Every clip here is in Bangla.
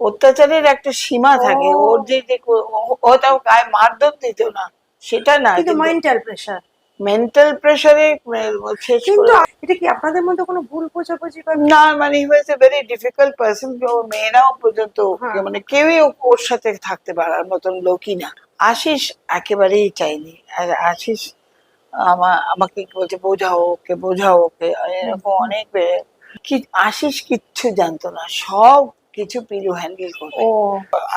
অত্যাচারের একটা সীমা থাকে। ওর যে ও- তাও গায়ে মারধর দিত না। সেটা না কিন্তু মেন্টাল প্রেশার মেন্টাল প্রেসারে শেষ কিন্তু এটা কি আপনাদের মধ্যে কোনো ভুল বোঝাবুঝি না মানে he was a very difficult person ও মেয়েরাও পর্যন্ত হ্যাঁ। মানে কেউই ওর সাথে থাকতে পারার মতন লোকই না। আশিস একেবারেই চাইনি। আর আশিস আমা- আমাকে বলছে বোঝাও ওকে বোঝাও ওকে। এরকম অনেক কি আশিস কিচ্ছু জানতো না। সব কিছু পিলু হ্যান্ডেল করতো ও।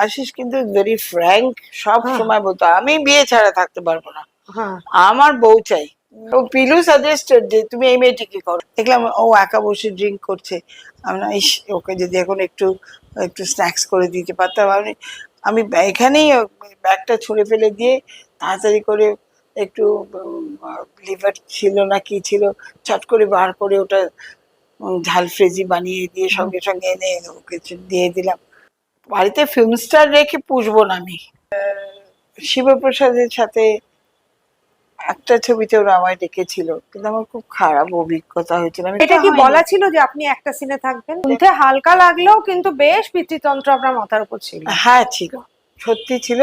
আশিস কিন্তু ভেরি ফ্র্যাঙ্ক সব হ্যাঁ। সময় বলতো আমি বিয়ে ছাড়া থাকতে পারব না। হ্যাঁ। আমার বউ চাই। ও পিলু সাজেস্টেড যে তুমি এই মেয়েটিকে করো। দেখলাম ও একা বসে ড্রিঙ্ক করছে। আমি ইস ওকে যদি এখন একটু একটু স্ন্যাক্স করে দিতে পারতাম আমি আমি এখানেই ব্যাগটা ছুঁড়ে ফেলে দিয়ে তাড়াতাড়ি করে একটু লিভার ছিল না কি ছিল চট করে বার করে ওটা ঝাল ফ্রেজি বানিয়ে দিয়ে সঙ্গে সঙ্গে এনে ওকে দিয়ে দিলাম। বাড়িতে ফিল্ম স্টার রেখে পুষবো না আমি। শিবপ্রসাদের সাথে একটা ছবিতে ওরা আমায় ডেকেছিল কিন্তু আমার খুব খারাপ অভিজ্ঞতা হয়েছিল। এটা কি বলা ছিল যে আপনি একটা সিনে থাকবেন? শুনতে হালকা লাগলেও কিন্তু বেশ পিতৃতন্ত্র আপনার মাথার উপর ছিল। হ্যাঁ ছিল। সত্যি ছিল।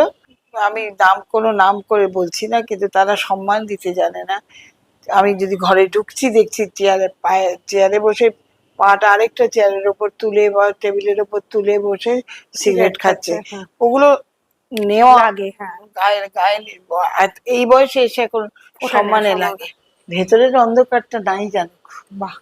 আমি নাম কোনো নাম করে বলছি না কিন্তু তারা সম্মান দিতে জানে না। আমি যদি ঘরে ঢুকছি দেখছি চেয়ারে পায়ে চেয়ারে বসে পাটা আরেকটা চেয়ারের ওপর তুলে বা টেবিলের ওপর তুলে বসে সিগারেট খাচ্ছে। হ্যাঁ। ওগুলো নেওয়া আগে হ্যাঁ। গায়ে গায়ে এই বয়সে এসে এখন সম্মানে লাগে। ভেতরের অন্ধকারটা নাই জানুক। বাহ